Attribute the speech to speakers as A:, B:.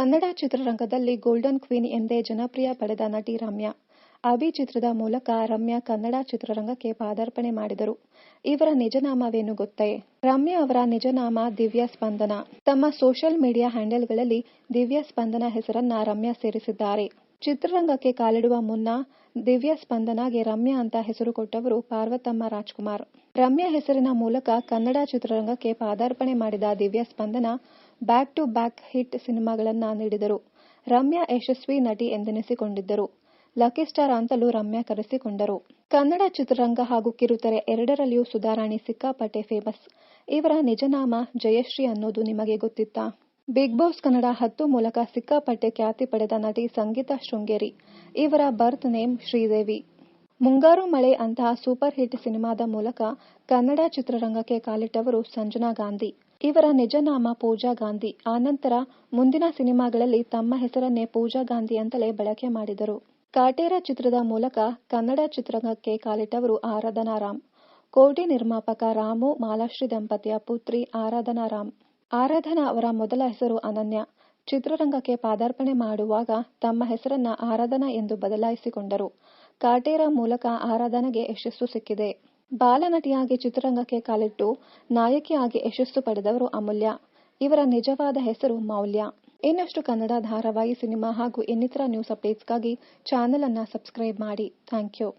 A: ಕನ್ನಡ ಚಿತ್ರರಂಗದಲ್ಲಿ golden queen ಎಂದೇ ಜನಪ್ರಿಯ ಪಡೆದ ನಟಿ ರಮ್ಯಾ. ಅಭಿ ಚಿತ್ರದ ಮೂಲಕ ರಮ್ಯಾ ಕನ್ನಡ ಚಿತ್ರರಂಗಕ್ಕೆ ಪಾದಾರ್ಪಣೆ ಮಾಡಿದರು. ಇವರ ನಿಜನಾಮವೇನು ಗೊತ್ತೇ? ರಮ್ಯಾ ಅವರ ನಿಜನಾಮ ದಿವ್ಯಾ ಸ್ಪಂದನ. ತಮ್ಮ ಸೋಷಿಯಲ್ ಮೀಡಿಯಾ ಹ್ಯಾಂಡಲ್ಗಳಲ್ಲಿ ದಿವ್ಯಾ ಸ್ಪಂದನ ಹೆಸರನ್ನ ರಮ್ಯಾ ಸೇರಿಸಿದ್ದಾರೆ. ಚಿತ್ರರಂಗಕ್ಕೆ ಕಾಲಿಡುವ ಮುನ್ನ ದಿವ್ಯಾ ಸ್ಪಂದನಾಗೆ ರಮ್ಯಾ ಅಂತ ಹೆಸರು ಕೊಟ್ಟವರು ಪಾರ್ವತಮ್ಮ ರಾಜ್ಕುಮಾರ್. ರಮ್ಯಾ ಹೆಸರಿನ ಮೂಲಕ ಕನ್ನಡ ಚಿತ್ರರಂಗಕ್ಕೆ ಪಾದಾರ್ಪಣೆ ಮಾಡಿದ Divya Spandana back to back hit ಸಿನಿಮಾಗಳನ್ನ ನೀಡಿದರು. ರಮ್ಯಾ ಯಶಸ್ವಿ ನಟಿ ಎಂದೆನಿಸಿಕೊಂಡಿದ್ದರು. ಲಕ್ಕಿ ಸ್ಟಾರ್ ಅಂತಲೂ ರಮ್ಯಾ ಕರೆಸಿಕೊಂಡರು. ಕನ್ನಡ ಚಿತ್ರರಂಗ ಹಾಗೂ ಕಿರುತೆರೆ ಎರಡರಲ್ಲಿಯೂ ಸುಧಾರಾಣಿ ಸಿಕ್ಕಾಪಟ್ಟೆ ಫೇಮಸ್. ಇವರ ನಿಜನಾಮ ಜಯಶ್ರೀ ಅನ್ನೋದು ನಿಮಗೆ ಗೊತ್ತಿತ್ತಾ? ಬಿಗ್ ಬಾಸ್ ಕನ್ನಡ ಹತ್ತು ಮೂಲಕ ಸಿಕ್ಕಾಪಟ್ಟೆ ಖ್ಯಾತಿ ಪಡೆದ ನಟಿ ಸಂಗೀತಾ ಶೃಂಗೇರಿ. ಇವರ ಬರ್ತ್ ನೇಮ್ ಶ್ರೀದೇವಿ. ಮುಂಗಾರು ಮಳೆ ಅಂತಹ ಸೂಪರ್ ಹಿಟ್ ಸಿನಿಮಾದ ಮೂಲಕ ಕನ್ನಡ ಚಿತ್ರರಂಗಕ್ಕೆ ಕಾಲಿಟ್ಟವರು ಸಂಜನಾ ಗಾಂಧಿ. ಇವರ ನಿಜನಾಮ ಪೂಜಾ ಗಾಂಧಿ. ಆನಂತರ ಮುಂದಿನ ಸಿನಿಮಾಗಳಲ್ಲಿ ತಮ್ಮ ಹೆಸರನ್ನೇ ಪೂಜಾ ಗಾಂಧಿ ಅಂತಲೇ ಬಳಕೆ ಮಾಡಿದರು. ಕಾಟೇರ ಚಿತ್ರದ ಮೂಲಕ ಕನ್ನಡ ಚಿತ್ರರಂಗಕ್ಕೆ ಕಾಲಿಟ್ಟವರು ಆರಾಧನಾ ರಾಮ್. ಕೋಟಿ ನಿರ್ಮಾಪಕ ರಾಮು ಮಾಲಾಶ್ರೀ ದಂಪತಿಯ ಪುತ್ರಿ ಆರಾಧನಾ ರಾಮ್. ಆರಾಧನಾ ಅವರ ಮೊದಲ ಹೆಸರು ಅನನ್ಯ. ಚಿತ್ರರಂಗಕ್ಕೆ ಪಾದಾರ್ಪಣೆ ಮಾಡುವಾಗ ತಮ್ಮ ಹೆಸರನ್ನ ಆರಾಧನಾ ಎಂದು ಬದಲಾಯಿಸಿಕೊಂಡರು. ಕಾಟೇರ ಮೂಲಕ ಆರಾಧನೆಗೆ ಯಶಸ್ಸು ಸಿಕ್ಕಿದೆ. ಬಾಲನಟಿಯಾಗಿ ಚಿತ್ರರಂಗಕ್ಕೆ ಕಾಲಿಟ್ಟು ನಾಯಕಿಯಾಗಿ ಯಶಸ್ಸು ಪಡೆದವರು ಅಮೂಲ್ಯ. ಇವರ ನಿಜವಾದ ಹೆಸರು ಮೌಲ್ಯ. ಇನ್ನಷ್ಟು ಕನ್ನಡ ಧಾರಾವಾಹಿ ಸಿನಿಮಾ ಹಾಗೂ ಇನ್ನಿತರ ನ್ಯೂಸ್ ಅಪ್ಡೇಟ್ಸ್ಗಾಗಿ ಚಾನೆಲ್ ಅನ್ನು ಸಬ್ಸ್ಕ್ರೈಬ್ ಮಾಡಿ. Thank you